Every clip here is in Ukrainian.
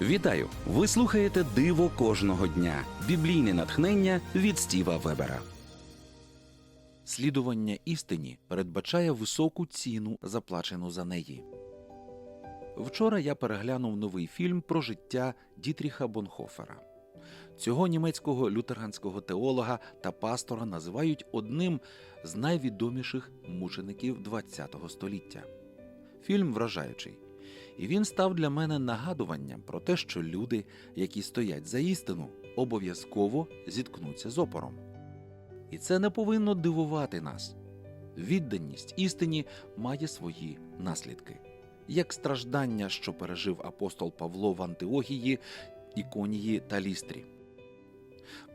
Вітаю! Ви слухаєте Диво кожного дня. Біблійне натхнення від Стіва Вебера. Слідування істині передбачає високу ціну, заплачену за неї. Вчора я переглянув новий фільм про життя Дітріха Бонхофера. Цього німецького лютеранського теолога та пастора називають одним з найвідоміших мучеників ХХ століття. Фільм вражаючий. І він став для мене нагадуванням про те, що люди, які стоять за істину, обов'язково зіткнуться з опором. І це не повинно дивувати нас. Відданість істині має свої наслідки, як страждання, що пережив апостол Павло в Антиохії, Іконії та Лістрі.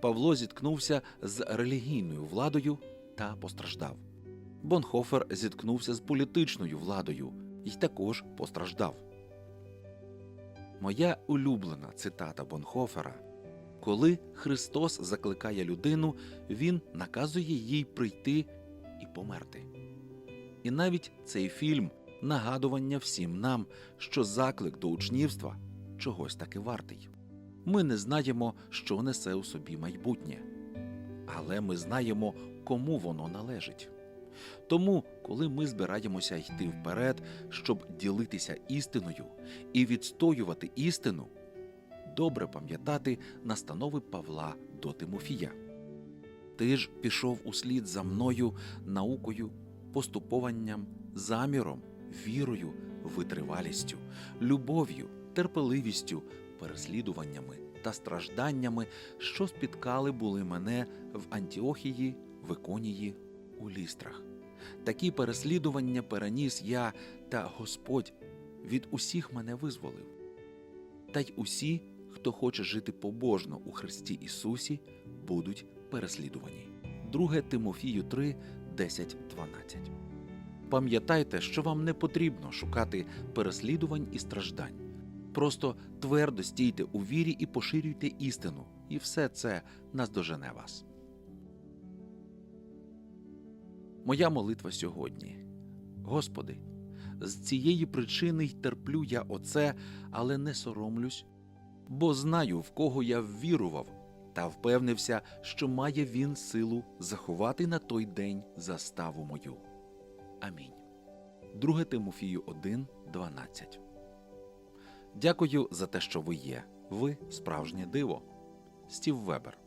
Павло зіткнувся з релігійною владою та постраждав. Бонхофер зіткнувся з політичною владою і також постраждав. Моя улюблена цитата Бонхофера Коли Христос закликає людину, Він наказує їй прийти і померти. І навіть цей фільм нагадування всім нам, що заклик до учнівства чогось таки вартий. Ми не знаємо, що несе у собі майбутнє, але ми знаємо, кому воно належить. Тому, коли ми збираємося йти вперед, щоб ділитися істиною і відстоювати істину, добре пам'ятати настанови Павла до Тимофія. Ти ж пішов услід за мною наукою, поступованням, заміром, вірою, витривалістю, любов'ю, терпеливістю, переслідуваннями та стражданнями, що спіткали були мене в Антіохії, в Іконії, у лістрах. Такі переслідування переніс я, та Господь від усіх мене визволив. Та й усі, хто хоче жити побожно у Христі Ісусі, будуть переслідувані. 2 Тимофію 3, 10, 12. Пам'ятайте, що вам не потрібно шукати переслідувань і страждань. Просто твердо стійте у вірі і поширюйте істину, і все це наздожене вас. Моя молитва сьогодні. Господи, з цієї причини й терплю я оце, але не соромлюсь, бо знаю, в кого я ввірував, та впевнився, що має він силу заховати на той день заставу мою. Амінь. 2 Тимофію 1, 12. Дякую за те, що ви є. Ви справжнє диво. Стів Вебер.